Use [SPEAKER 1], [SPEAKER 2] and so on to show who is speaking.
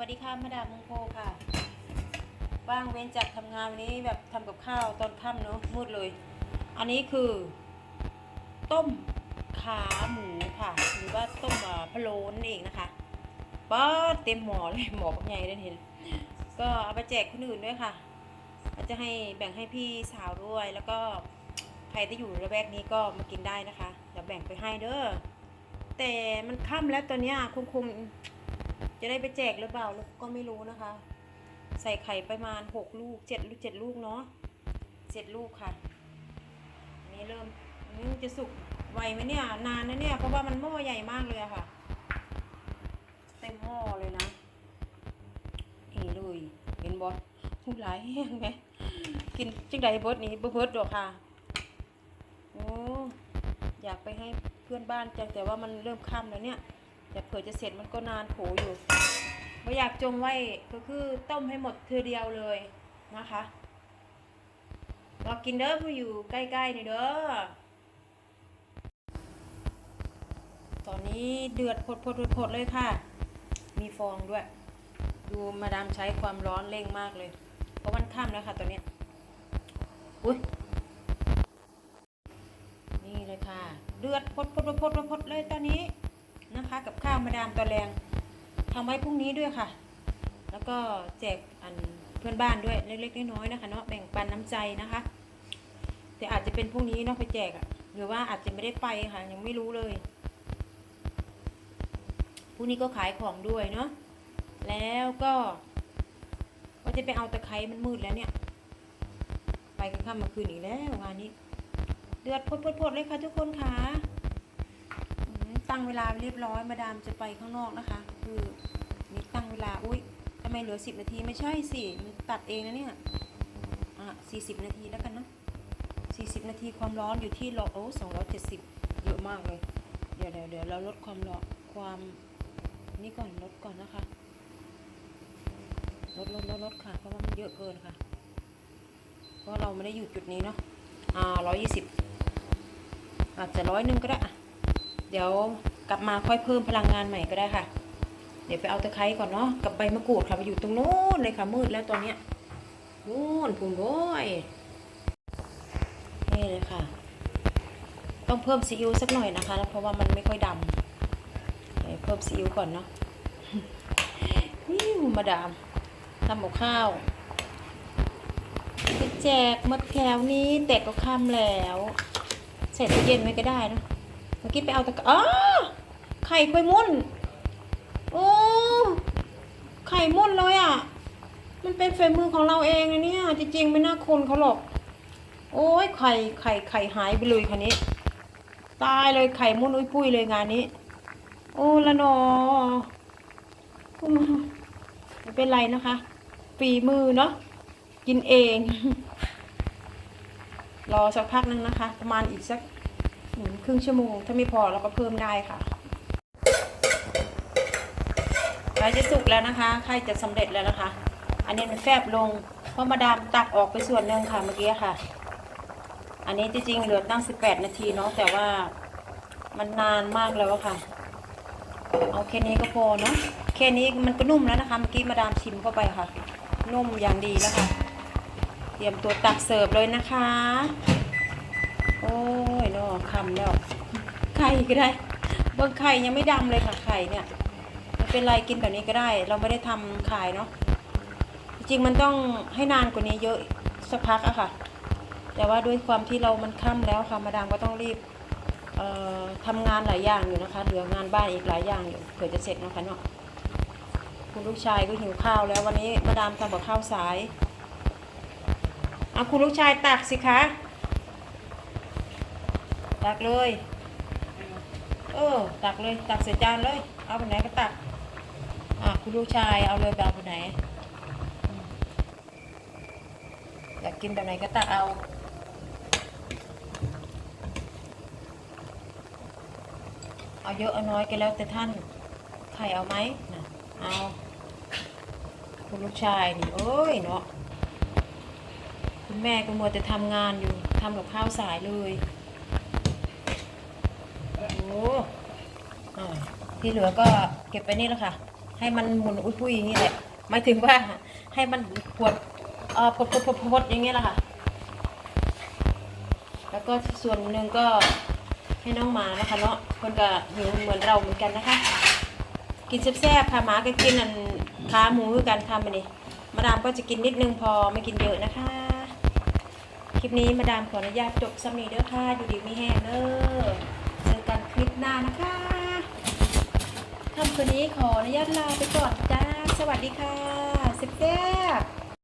[SPEAKER 1] วัสดีค่ะมาดามมงโคค่ะ ว่างเว้นจากทำงานวันนี้แบบทำกับข้าวตอนค่ำเนอะมืดเลย อันนี้คือ ต้มขาหมูค่ะ หรือว่าต้มอ่าพะโล้นั่นเองนะคะป้าเต็มหมอเลยหมอปักใหญ่เลยเห็น ก็เอาไปแจกคนอื่นด้วยค่ะอาจจะให้แบ่งให้พี่สาวด้วย แล้วก็ใครที่อยู่ระแวกนี้ก็มากินได้นะคะเดี๋ยวแบ่งไปให้เด้อแต่มันค่ำแล้วตอนนี้คงคง จะได้ไปแจกหรือเปล่าก็ไม่รู้นะคะ ใส่ไข่ประมาณหกลูกเจ็ดลูกเจ็ดลูกเนาะเจ็ดลูกค่ะอันนี้เริ่มนนี้มันจะสุกไวไหมเนี่ยนานนะเนี่ยเพราะว่ามันหม้อใหญ่มากเลยอะค่ะเต็มหม้อเลยนะนี่เลยเห็นบอสทุกหลายแห้งไหมกินจังใดเบิดนี้บเบิดดอกค่ะโอ้อยากไปให้เพื่อนบ้านจังแต่ว่ามันเริ่มค่ำแล้วเนี่ย แต่เผื่อจะเสร็จมันก็นานโผอยู่ไม่อยากจงไว้ก็คือต้มให้หมดเธอเดียวเลยนะคะเรากินเด้อผู้อยู่ใกล้ๆนี่เด้อ ตอนนี้เดือดพดๆๆๆเลยค่ะ มีฟองด้วย ดูมาดามใช้ความร้อนเร่งมากเลย เพราะวันค่ำแล้วค่ะตอนเนี้ยอุ้ยนี่เลยค่ะ เดือดพดพดพดพดพดเลยตอนนี้ นะคะ กับข้าวมาดามตัวแรงทำไว้พรุ่งนี้ด้วยค่ะ แล้วก็แจกอันเพื่อนบ้านด้วยเล็กๆน้อยๆนะคะเนาะแบ่งปันน้ำใจนะคะ แต่อาจจะเป็นพรุ่งนี้เนาะไปแจกอะหรือว่าอาจจะไม่ได้ไปค่ะ ยังไม่รู้เลยพรุ่งนี้ก็ขายของด้วยเนาะแล้วก็ว่าจะไปเอาตะไคร้มันมืดแล้วเนี่ย ไปกันค่ำมาคืนอีกแล้วงานนี้ เดือดพดพดพดเลยค่ะทุกคนค่ะ ตั้งเวลาเรียบร้อยมาดามจะไปข้างนอกนะคะ คือนี่ตั้งเวลาอุ้ยทำไมเหลือสิบนาทีไม่ใช่สิมันตัดเองนะเนี่ยอะสี่สิบนาทีแล้วกันเนาะสี่สิบนาทีความร้อนอยู่ที่โลโอ้สองร้อยเจ็ดสิบเยอะมากเลย เดี๋ยวเดี๋ยวเดี๋ยวเราลดความร้อนความนี่ก่อนลดก่อนนะคะลดลดลดลดค่ะเพราะว่ามันเยอะเกินค่ะ เพราะเราไม่ได้อยู่จุดนี้เนาะอ่าร้อยยี่สิบอาจจะร้อยหนึ่งก็ได้อะ เดี๋ยวกลับมาค่อยเพิ่มพลังงานใหม่ก็ได้ค่ะ เดี๋ยวไปเอาตะไคร้ก่อนเนาะกับใบมะกรูดค่ะไปอยู่ตรงโน้นเลยค่ะมืดแล้วตอนเนี้ยนู่นพุ่นโว้ยนี่เลยค่ะ ต้องเพิ่มซีอิ๊วสักหน่อยนะคะ เพราะว่ามันไม่ค่อยดำเดี๋ยวเพิ่มซีอิ๊วก่อนเนาะนี่มาดามทำกับข้าวแจกมดแถวนี้แต่ก็ค่ำแล้วใส่ตู้เย็นไว้ก็ได้นะ มื่อกี้ไปเอาตะกร้าอ๋อไข่กล้วยมุ่นโอ้ไข่มุ่นเลยอะ มันเป็นฝีมือของเราเองนะเนี่ยจริงๆไม่น่าคนเขาหรอก โอ้ยไข่ไข่ไข่หายไปเลยคันนี้ ตายเลยไข่มุ่นอุ้ยปุ้ยเลยงานนี้ โอ้ละนออืมไม่เป็นไรนะคะฝีมือเนาะกินเอง รอสักพักนึงนะคะ ประมาณอีกสัก หนึ่งครึ่งชั่วโมง ถ้าไม่พอเราก็เพิ่มได้ค่ะใกล้จะสุกแล้วนะคะใกล้จะสำเร็จแล้วนะคะ อันนี้มันแฟบลง เพราะมาดามตักออกไปส่วนหนึ่งค่ะเมื่อกี้ค่ะ อันนี้จริงๆเหลือตั้ง 18 นาทีเนาะแต่ว่ามันนานมากแล้วอะค่ะ เอาแค่นี้ก็พอเนาะแค่นี้มันก็นุ่มแล้วนะคะ เมื่อกี้มาดามชิมเข้าไปค่ะ นุ่มอย่างดีแล้วค่ะ เตรียมตัวตักเสิร์ฟเลยนะคะ โอ้ย คำแล้ว ไข่ก็ได้เบางไข่ยังไม่ดำเลยค่ะไข่เนี่ยไม่เป็นไรกินแบบนี้ก็ได้ เราไม่ได้ทำขายเนาะ จริงๆมันต้องให้นานกว่านี้เยอะสักพักอะค่ะ แต่ว่าด้วยความที่เรามันค่ำแล้วค่ะ มาดามก็ต้องรีบทำงานหลายอย่างอยู่นะคะ เหลืองานบ้านอีกหลายอย่างอยู่เผื่อจะเสร็จนะคะเนาะคุณลูกชายก็หิวข้าวแล้ววันนี้มาดามทำกับข้าวสายเอาคุณลูกชายตักสิคะ ตักเลย เออ ตักเลย ตักใส่จานเลย เอาไปไหนก็ตัก อะคุณลูกชายเอาเลยไปเอาไปไหน อยากกินแบบไหนก็ตักเอาเอาเยอะเอาน้อยก็แล้วแต่ท่าน ใครเอาไหมน่ะเอา คุณลูกชายนี่โอ้ยเนาะ คุณแม่ก็มัวแต่ทำงานอยู่ทำกับข้าวสายเลย โอ้อ่าที่เหลือก็เก็บไปนี่แล้วค่ะ ให้มันหมุนอุ้ยๆอย่างนี้แหละหมายถึงว่าให้มันปวดเอ่อพดพดพดพดอย่างเงี้ยแหละค่ะ แล้วก็ส่วนหนึ่งก็ให้น้องหมานะคะเนาะคนก็หิวเหมือนเราเหมือนกันนะคะ กินแซ่บๆค่ะหมาก็กินอันขาหมูคือกันทำไปนี่มาดามก็จะกินนิดนึงพอไม่กินเยอะนะคะ คลิปนี้มาดามขออนุญาตจบสำนีเด้อค่ะอยู่ดีไม่แห้งเด้อ ปหน้านะคะทำคืนนี้ขออนุญาตลาไปก่อนจ้า สวัสดีค่ะสิบแซ่บ